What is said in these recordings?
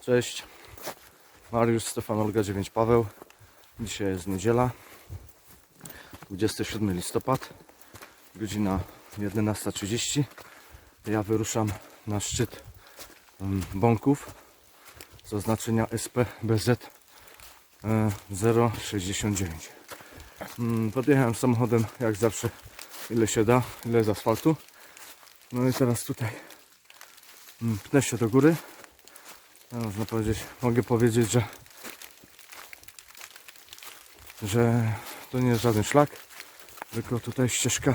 Cześć. Mariusz Stefan Olga 9 Paweł. Dzisiaj jest niedziela. 27 listopad. Godzina 11.30. Ja wyruszam na szczyt Bąków z oznaczenia SPBZ e, 069. Mm, Podjechałem samochodem jak zawsze ile się da, ile z asfaltu. No i teraz tutaj mm, pnę się do góry. Można powiedzieć, mogę powiedzieć, że że to nie jest żaden szlak, tylko tutaj ścieżka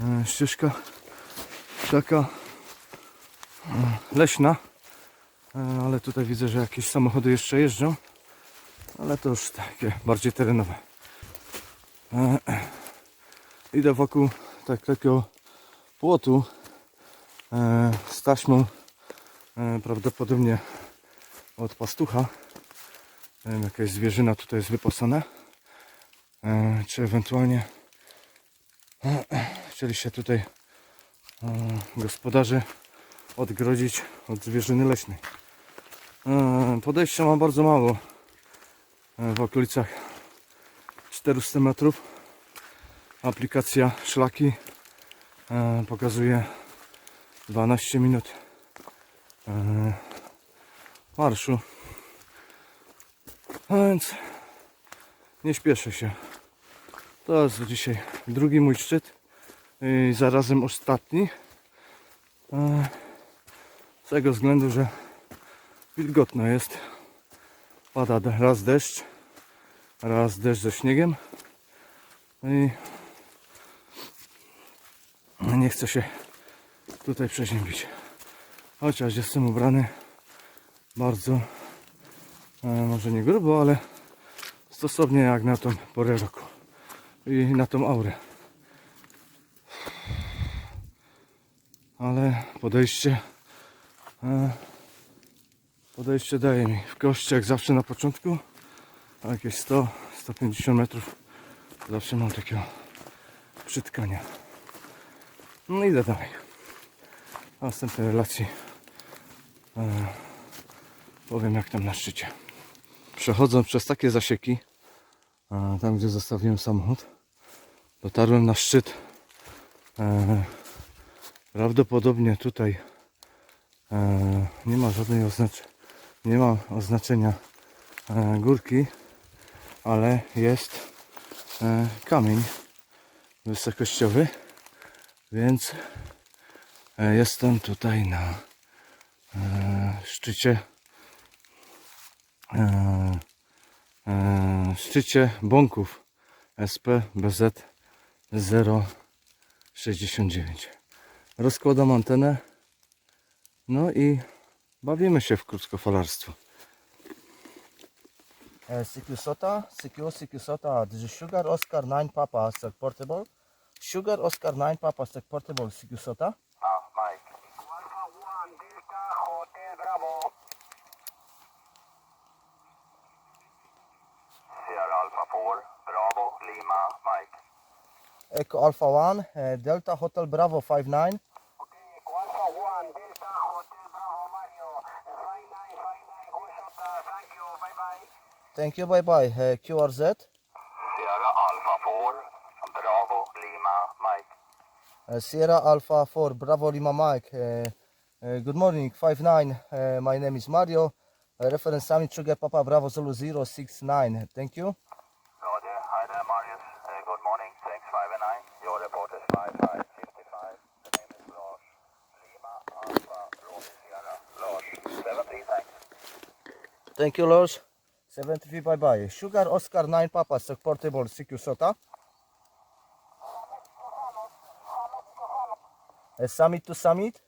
e, ścieżka taka e, leśna, e, ale tutaj widzę, że jakieś samochody jeszcze jeżdżą, ale to już takie bardziej terenowe. Idę wokół tak, takiego płotu z taśmą prawdopodobnie od pastucha. Jakaś zwierzyna tutaj jest wypasana. E, czy ewentualnie e, chcieli się tutaj e, gospodarze odgrodzić od zwierzyny leśnej. E, podejścia ma bardzo mało. E, w okolicach 400 metrów. Aplikacja szlaki e, pokazuje 12 minut e, marszu. A więc nie śpieszę się. To jest dzisiaj drugi mój szczyt i zarazem ostatni. E, Z tego względu, że wilgotno jest. Pada raz deszcz, raz deszcz ze śniegiem. I nie chcę się tutaj przeziębić. Chociaż jestem ubrany bardzo, e, może nie grubo, ale stosownie jak na tą porę roku i na tą aurę. Ale podejście, e, podejście daje mi w kości jak zawsze na początku, jakieś 100-150 metrów zawsze mam takiego przytkania. No idę dalej. Następnej relacji powiem jak tam na szczycie. Przechodząc przez takie zasieki, tam gdzie zostawiłem samochód, dotarłem na szczyt. E, prawdopodobnie tutaj e, nie ma żadnej nie ma oznaczenia e, górki, ale jest kamień wysokościowy, więc jestem tutaj na szczycie e, e, szczycie bąków SP BZ 069 rozkładam antenę no i bawimy się w krótkofalarstwo CQ SOTA, CQ CQ SOTA, Sugar Oscar 9 Papa Sec Portable. Sugar Oscar 9 Papa Sec Portable CQ SOTA. Echo Alpha 1, uh, Delta Hotel Bravo 59. Okay, Alpha 1, Delta, Hotel Bravo, Mario. 5959, go shot, uh, thank you, bye bye. Uh, QRZ. Sierra Alpha 4, Bravo, Lima, Mike. Uh, Sierra Alpha 4 Bravo Lima Mike. Uh, uh, good morning, 59. Uh, my name is Mario. Uh, reference Summit Sugar Papa Bravo Zulu 069. Thank you. Roger, hi there, Marius. Uh, good morning, thanks 59. Your report is 5555. The name is Lars. Lima, Alpha, Romeo, Sierra. Lars, 73, thanks. Thank you, Lars. 73 bye bye. Sugar Oscar 9 Papa Portable CQ SOTA. Uh, summit to summit.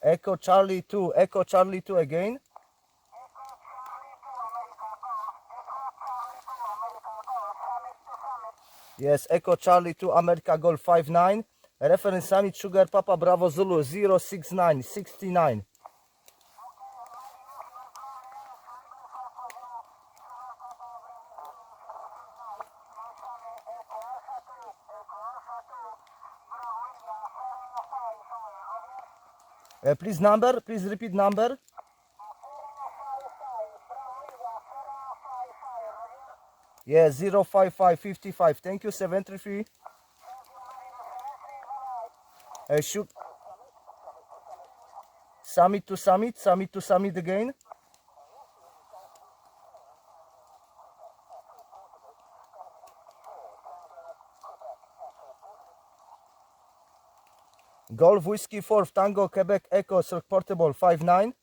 Echo Charlie 2, Echo Charlie 2 again. Yes, Echo Charlie 2 America Golf 59. Reference Summit Sugar Papa Bravo Zulu 069 69. Uh, please number, please repeat number. Yeah, 05555. Thank you, 73. Uh, shoot. Summit to summit, summit to summit again. Golf Whiskey 4 Tango Quebec Echo Cirque Portable 59.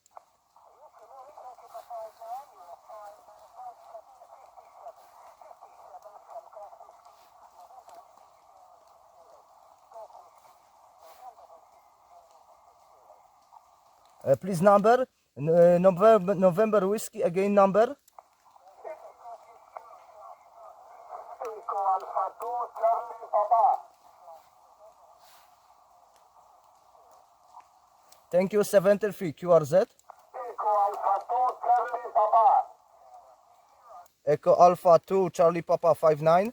Uh, please number uh, November, November whiskey again number. Thank you 73 QRZ Echo Alpha 2 Charlie Papa 59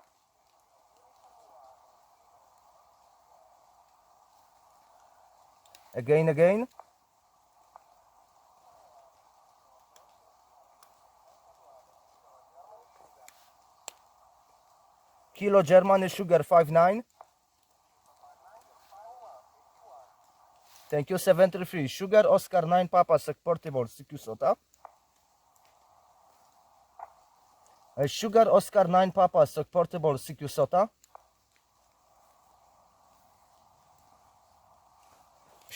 Again again. Kilo Germany Sugar 59 Thank you 73 Sugar Oscar 9 Papa Portable CQ Sota Sugar Oscar 9 Papa Portable CQ Sota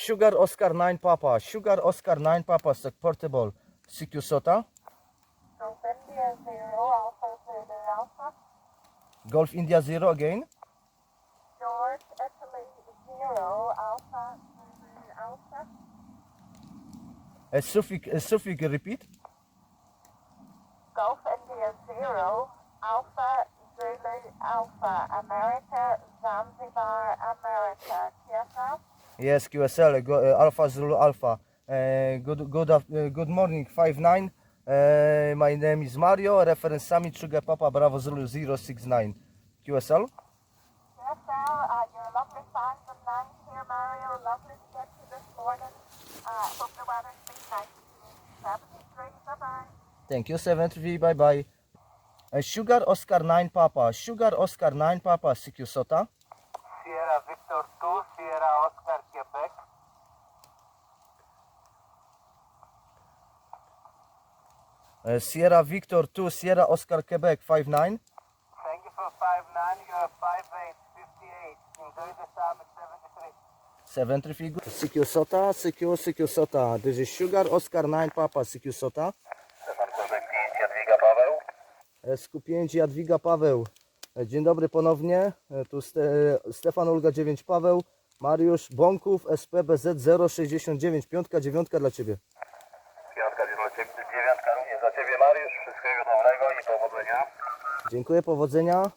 Sugar Oscar 9 Papa Sugar Oscar 9 Papa Sec Portable CQ Sota Golf India Zero Alpha Zulu Alpha. Golf India 0 again George Italy Zero Alpha Zulu Alpha. a suffix, a suffix repeat Golf India Zero Alpha Zulu Alpha. America Zanzibar America. TFL. Yes, QSL, go, uh, Alpha Zulu Alpha. Uh, good, good, uh, good morning, 59. Uh, my name is Mario, reference Summit Sugar Papa Bravo Zulu 069. QSL. TFL, uh, you're a lovely five from nine here, Mario. Lovely to get you this morning. Uh, hope the weather's been nice. 73. Bye bye. Thank you, 73. Bye bye. Uh, Sugar Oscar 9 Papa, Sugar Oscar 9 Papa, CQ Sota. Sierra Victor 2, Sierra Oscar, Quebec. Uh, Sierra Victor 2, Sierra Oscar Quebec 59. Thank you for 59. You are 58, 58. Enjoy the summit 73. 73 good. CQ Sota, CQ, CQ Sota. This is Sugar Oscar 9 Papa, CQ Sota. Stefan Kozek 5, Jadwiga Paweł. SQ5 Jadwiga Paweł. E, Dzień dobry ponownie. E, Tu Ste Stefan Olga 9 Paweł. Mariusz Bąków SPBZ 069. Piątka, dziewiątka dla Ciebie. Piątka, dziewiątka również za Ciebie, Mariusz. Wszystkiego dobrego i powodzenia. Dziękuję, powodzenia.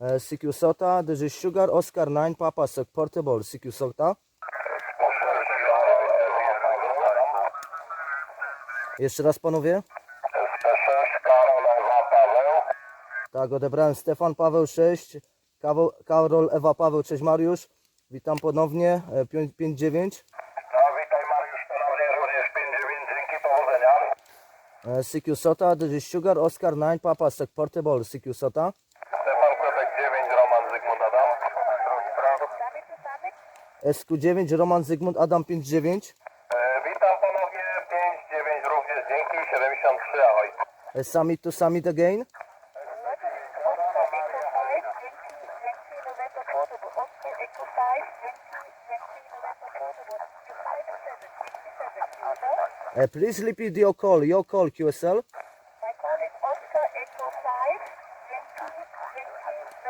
E, CQ Sota. This is Sugar Oscar 9 Papa Sec Portable. CQ Sota. Jeszcze raz panowie. SP6, Karol, Ewa, Paweł. Tak, odebrałem Stefan Paweł 6. Kawo- Karol Ewa Paweł 6 Mariusz. Witam ponownie. E, pięć- 5-9. No, witaj Mariusz ponownie, również 5-9. Dzięki, powodzenia. E, CQ Sota. This is Sugar Oscar 9 Papa Sec Portable. CQ Sota. Stefan Quebec 9, Roman Zygmunt Adam. SQ9 Roman Zygmunt Adam 59. E, witam ponownie, 5-9 również, dzięki, 73, ahoj. E, Summit to Summit again. Uh, please repeat your call. Your call, QSL. My call is Oscar Echo e, 5,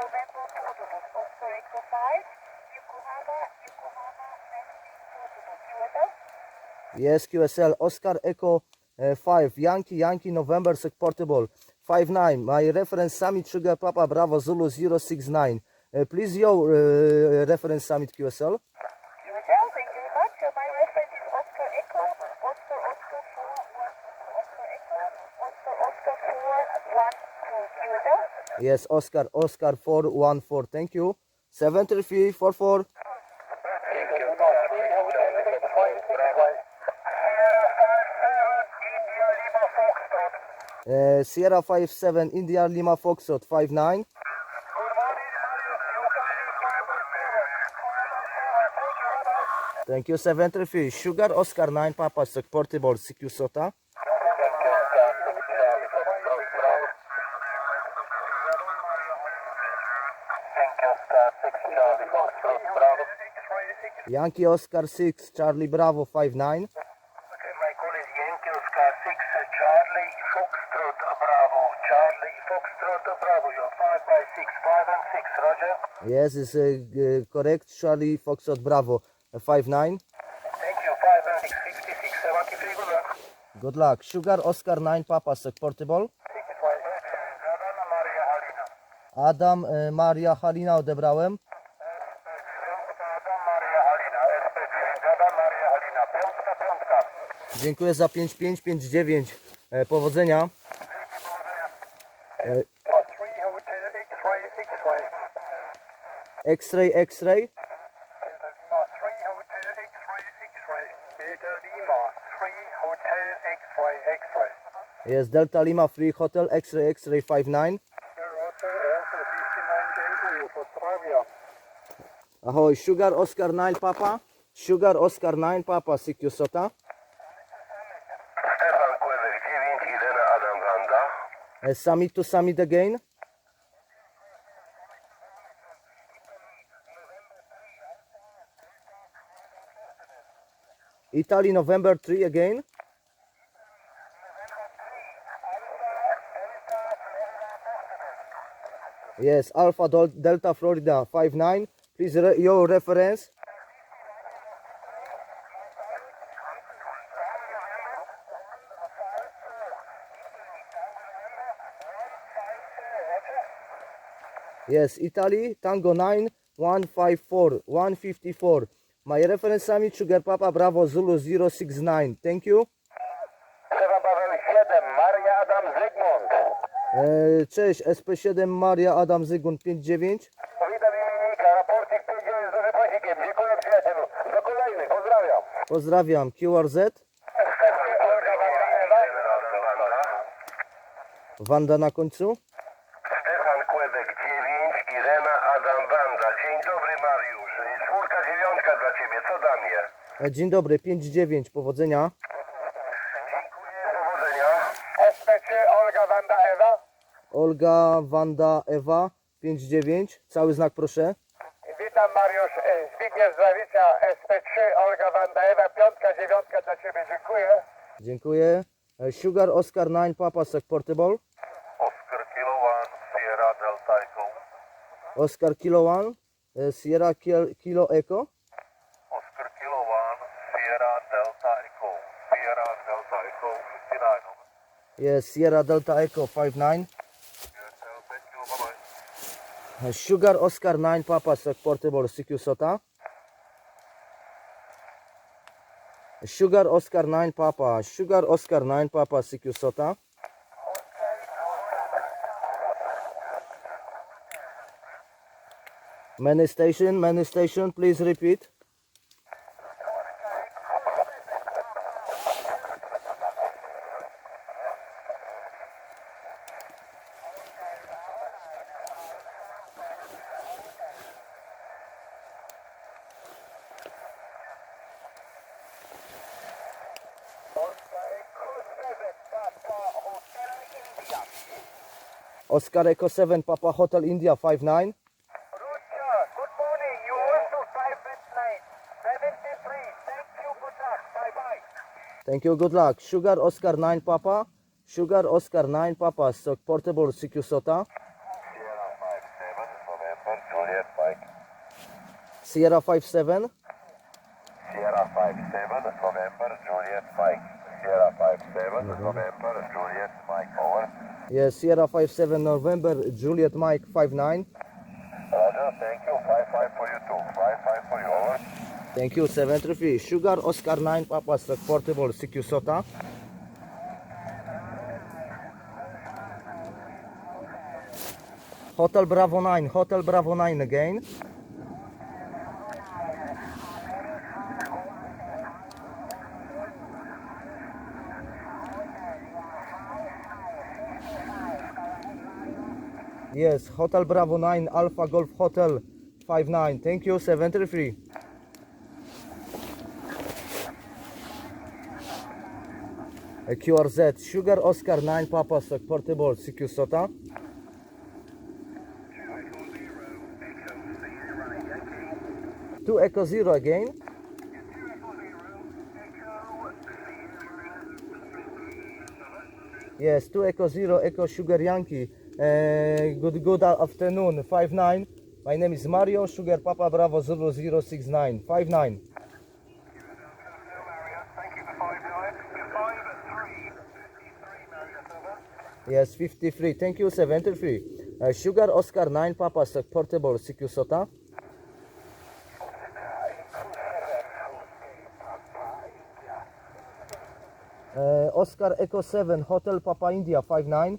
November Portable. Oscar Echo 5, Yokohama, Yokohama, Portable. QSL? Yes, QSL. Oscar Echo 5, Yankee, Yankee, November Portable. 5-9. My reference Summit Sugar Papa Bravo Zulu 069. Uh, e, please your uh, reference Summit QSL. Yes, Oscar, Oscar 414. Thank you. 7344. Uh, Sierra 57, India Lima Foxtrot 59. Thank you, 73. Sugar Oscar 9, Papa Stock Portable, CQ Sota. Yankee Oscar 6, Charlie Bravo 59. My call is Yankee Oscar 6, Charlie Foxtrot Bravo. Charlie Foxtrot Bravo, you're 5 by 6, 5 and 6, Roger. Yes, is uh, uh, correct. Charlie Foxtrot Bravo uh, 59. Thank you, 5 and 6, 56, 73, good luck. Good luck. Sugar Oscar 9, Papa Portable. 65, Radana Maria Halina. Adam Maria Halina odebrałem. Radana Maria Halina, SPC, Radana Maria Halina, piątka, piątka. Dziękuję za 5559. E, powodzenia. E, Ma 3 Hotel X-Ray, X-Ray. X-ray, X-ray. Lima 3 Hotel X-Ray, X-Ray. Beta Lima 3 Hotel X-Ray, X-Ray. Jest Delta Lima Free Hotel X-ray, X-ray 59. Roger, Alpha 59, dziękuję, pozdrawiam. Ahoj, Sugar Oscar 9 Papa. Sugar Oscar 9 Papa, CQ Sota. Stefan Kłewek 9, Irena Adam Wanda. Summit to summit again. Italy November 3 again. Yes, Alpha Delta Florida 59. Please re- your reference. Yes, Italy, Tango 9, 154, 154. My reference summit Sugar Papa Bravo Zulu 069. Thank you. Stefan Paweł 7, Maria Adam Zygmunt. E, cześć, SP7 Maria Adam Zygun 59. Witam imiennika, raporcik 59 z dużym pasikiem. Dziękuję przyjacielu. Do kolejnych, pozdrawiam. Pozdrawiam, QRZ. Wanda na końcu. Stefan Kłebek 9, Irena Adam Wanda. Dzień dobry Mariusz. Czwórka, dziewiątka dla Ciebie, co da mnie? E, dzień dobry, 59, powodzenia. Dziękuję, powodzenia. SPC Olga Wanda Ewa. Olga, Wanda, Ewa 59. Cały znak proszę. Witam Mariusz, e, Zbigniew Zdrawica, SP3 Olga Wanda Ewa, piątka, dziewiątka dla Ciebie, dziękuję. Dziękuję. E, Sugar Oscar 9 Papa Sek Portable. Oscar Kilo 1, Sierra Delta Echo. Oscar Kilo 1. e, Sierra Kiel- Kilo Echo. Yes, Sierra Delta Echo 59. Thank you, bye bye. E, Sugar Oscar 9 Papa Sek Portable CQ Sota. Sugar Oscar 9 Papa. Sugar Oscar 9 Papa CQ Sota. Many station, many station, please repeat. Oscar Echo 7 Papa Hotel India 59. Russia, good morning, you also 5 at 9, 73, thank you, good luck, bye bye. Thank you, good luck. Sugar Oscar 9 Papa. Sugar Oscar 9 Papa. So portable CQ Sota. Sierra 57, November, Juliet Mike. Sierra 57. Sierra 57, November, Juliet, Mike. Sierra 57, mm-hmm. November, Juliet, Mike, over. Yes, Sierra 57 November, Juliet Mike 59. Roger, thank you. 5-5 for you too. 5-5 for you, over. Thank you, 73. Sugar Oscar 9 Papa Stock Portable CQ SOTA. Hotel Bravo 9, Hotel Bravo 9 again. Yes, Hotel Bravo 9 Alpha Golf Hotel 59. Thank you, 73. A QRZ Sugar Oscar 9 Papa Stock Portable CQ SOTA. Two Echo Zero again. Yes, two Echo Zero Echo Sugar Yankee. Good good afternoon. Five nine. My name is Mario Sugar Papa Bravo Zulu 069. Five nine. Thank you for 59. 53. 53, Marriott, over. Yes, 53. Thank you, 73. Uh, Sugar Oscar 9 Papa Stock Portable CQ SOTA. Uh, Oscar Echo 7 Hotel Papa India 59.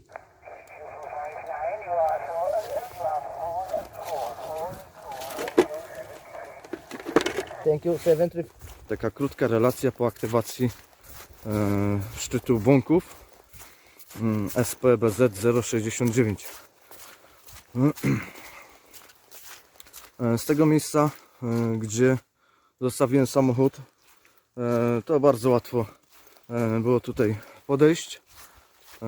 Thank you, 73. Taka krótka relacja po aktywacji e, szczytu bąków mm, SPBZ 069. E, Z tego miejsca, e, gdzie zostawiłem samochód, e, to bardzo łatwo e, było tutaj podejść. E,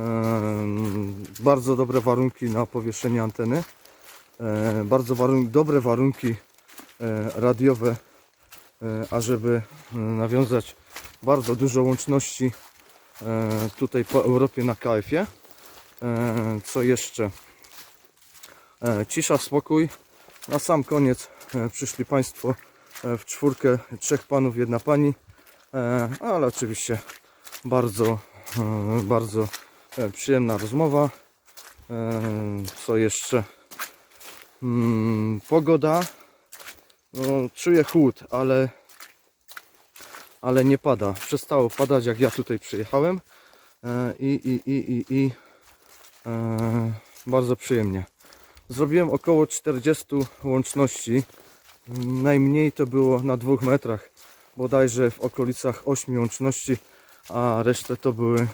Bardzo dobre warunki na powieszenie anteny. E, Bardzo warun dobre warunki e, radiowe e, ażeby e, nawiązać bardzo dużo łączności e, tutaj po Europie na KF-ie. E, Co jeszcze? E, Cisza, spokój. Na sam koniec e, przyszli Państwo e, w czwórkę, trzech panów, jedna pani. E, Ale oczywiście bardzo, e, bardzo e, przyjemna rozmowa. E, Co jeszcze? Mm, Pogoda. No, czuję chłód, ale, ale nie pada. Przestało padać jak ja tutaj przyjechałem e, i, i, i, i, i e, bardzo przyjemnie. Zrobiłem około 40 łączności. Najmniej to było na dwóch metrach, bodajże w okolicach 8 łączności, a resztę to były e,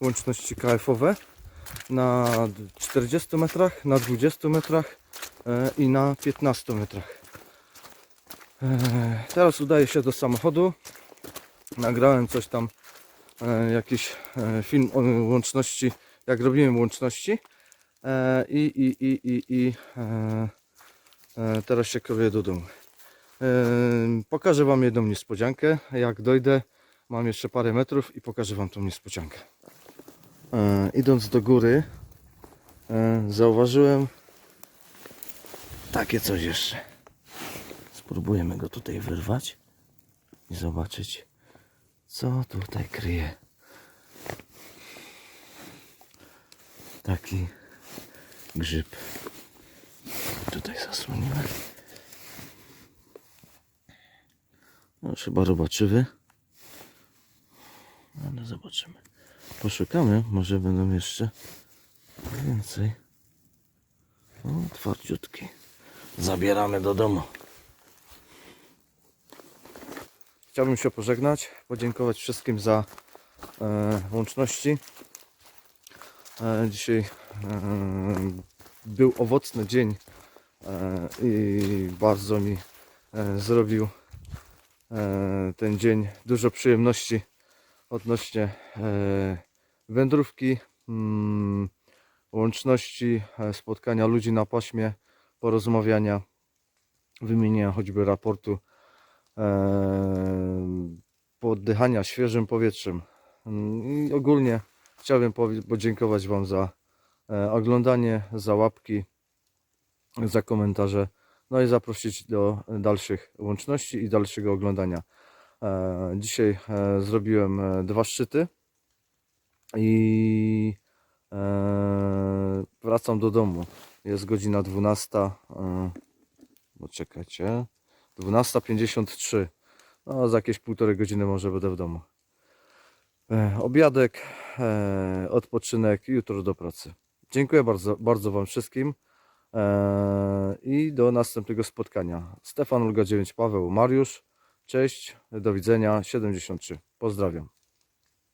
łączności KF-owe na 40 metrach, na 20 metrach e, i na 15 metrach. E, Teraz udaję się do samochodu. Nagrałem coś tam, e, jakiś e, film o łączności, jak robiłem łączności. I, i, i, i, i teraz się kieruję do domu. Pokażę Wam jedną niespodziankę. Jak dojdę, mam jeszcze parę metrów i pokażę Wam tą niespodziankę. Idąc do góry, zauważyłem takie coś jeszcze. Spróbujemy go tutaj wyrwać i zobaczyć, co tutaj kryje. Taki grzyb. Tutaj zasłonimy. No, chyba robaczywy. Ale zobaczymy. Poszukamy, może będą jeszcze więcej. O, twardziutki. Zabieramy do domu. Chciałbym się pożegnać, podziękować wszystkim za e, łączności. E, dzisiaj e, był owocny dzień e, i bardzo mi e, zrobił e, ten dzień dużo przyjemności odnośnie e, wędrówki, mm, łączności, e, spotkania ludzi na paśmie, porozmawiania, wymienienia choćby raportu poddychania świeżym powietrzem. Mm, I ogólnie chciałbym podziękować Wam za e, oglądanie, za łapki, za komentarze, no i zaprosić do dalszych łączności i dalszego oglądania. E, Dzisiaj e, zrobiłem dwa szczyty i wracam do domu. Jest godzina 12. e, No. 12.53. No, za jakieś półtorej godziny może będę w domu. E, Obiadek, e, odpoczynek, jutro do pracy. Dziękuję bardzo, bardzo Wam wszystkim e, i do następnego spotkania. Stefan Olga 9 Paweł Mariusz. Cześć, do widzenia 73. Pozdrawiam.